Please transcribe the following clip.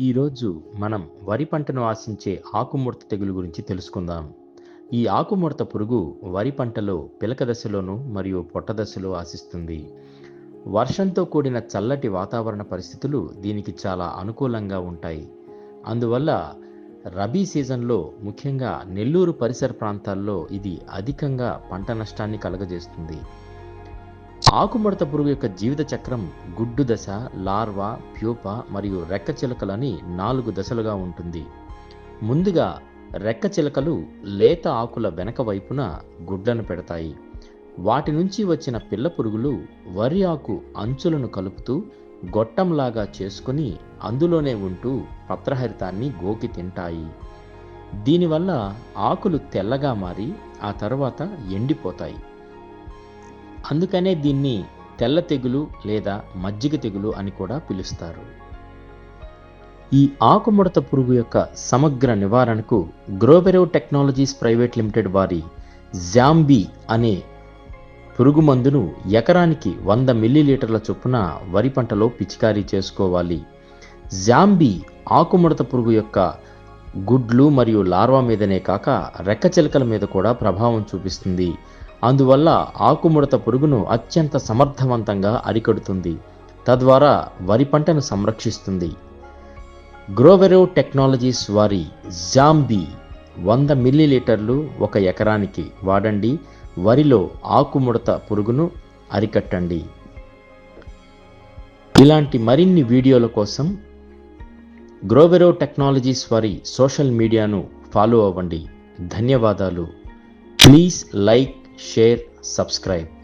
ఈరోజు మనం వరి పంటను ఆశించే ఆకుముడత తెగులు గురించి తెలుసుకుందాం. ఈ ఆకుముడత పురుగు వరి పంటలో పిలక దశలోను మరియు పొట్ట దశలో ఆశిస్తుంది. వర్షంతో కూడిన చల్లటి వాతావరణ పరిస్థితులు దీనికి చాలా అనుకూలంగా ఉంటాయి. అందువల్ల రబీ సీజన్లో ముఖ్యంగా నెల్లూరు పరిసర ప్రాంతాల్లో ఇది అధికంగా పంట నష్టాన్ని కలగజేస్తుంది. ఆకుముడత పురుగు యొక్క జీవిత చక్రం గుడ్డు దశ లార్వా ప్యూప మరియు రెక్క చిలకలని నాలుగు దశలుగా ఉంటుంది. ముందుగా రెక్క చిలకలు లేత ఆకుల వెనక వైపున గుడ్లను పెడతాయి. వాటి నుంచి వచ్చిన పిల్ల పురుగులు వరి ఆకు అంచులను కలుపుతూ గొట్టంలాగా చేసుకుని అందులోనే ఉంటూ పత్రహరితాన్ని గోకి తింటాయి. దీనివల్ల ఆకులు తెల్లగా మారి ఆ తర్వాత ఎండిపోతాయి. అందుకనే దీన్ని తెల్ల తెగులు లేదా మజ్జిగ తెగులు అని కూడా పిలుస్తారు. ఈ ఆకుముడత పురుగు యొక్క సమగ్ర నివారణకు గ్రోబెరో టెక్నాలజీస్ ప్రైవేట్ లిమిటెడ్ వారి జాంబీ అనే పురుగు మందును ఎకరానికి వంద మిల్లీలీటర్ల చొప్పున వరి పంటలో పిచికారీ చేసుకోవాలి. జాంబీ ఆకుముడత పురుగు యొక్క గుడ్లు మరియు లార్వా మీదనే కాక రెక్కచిలకల మీద కూడా ప్రభావం చూపిస్తుంది. అందువల్ల ఆకుముడత పురుగును అత్యంత సమర్థవంతంగా అరికడుతుంది. తద్వారా వరి పంటను సంరక్షిస్తుంది. గ్రోవెరో టెక్నాలజీస్ వారి జాంబీ వంద మిల్లీలీటర్లు ఒక ఎకరానికి వాడండి. వరిలో ఆకుముడత పురుగును అరికట్టండి. ఇలాంటి మరిన్ని వీడియోల కోసం గ్రోవెరో టెక్నాలజీస్ వారి సోషల్ మీడియాను ఫాలో అవ్వండి. ధన్యవాదాలు. Please like share, subscribe.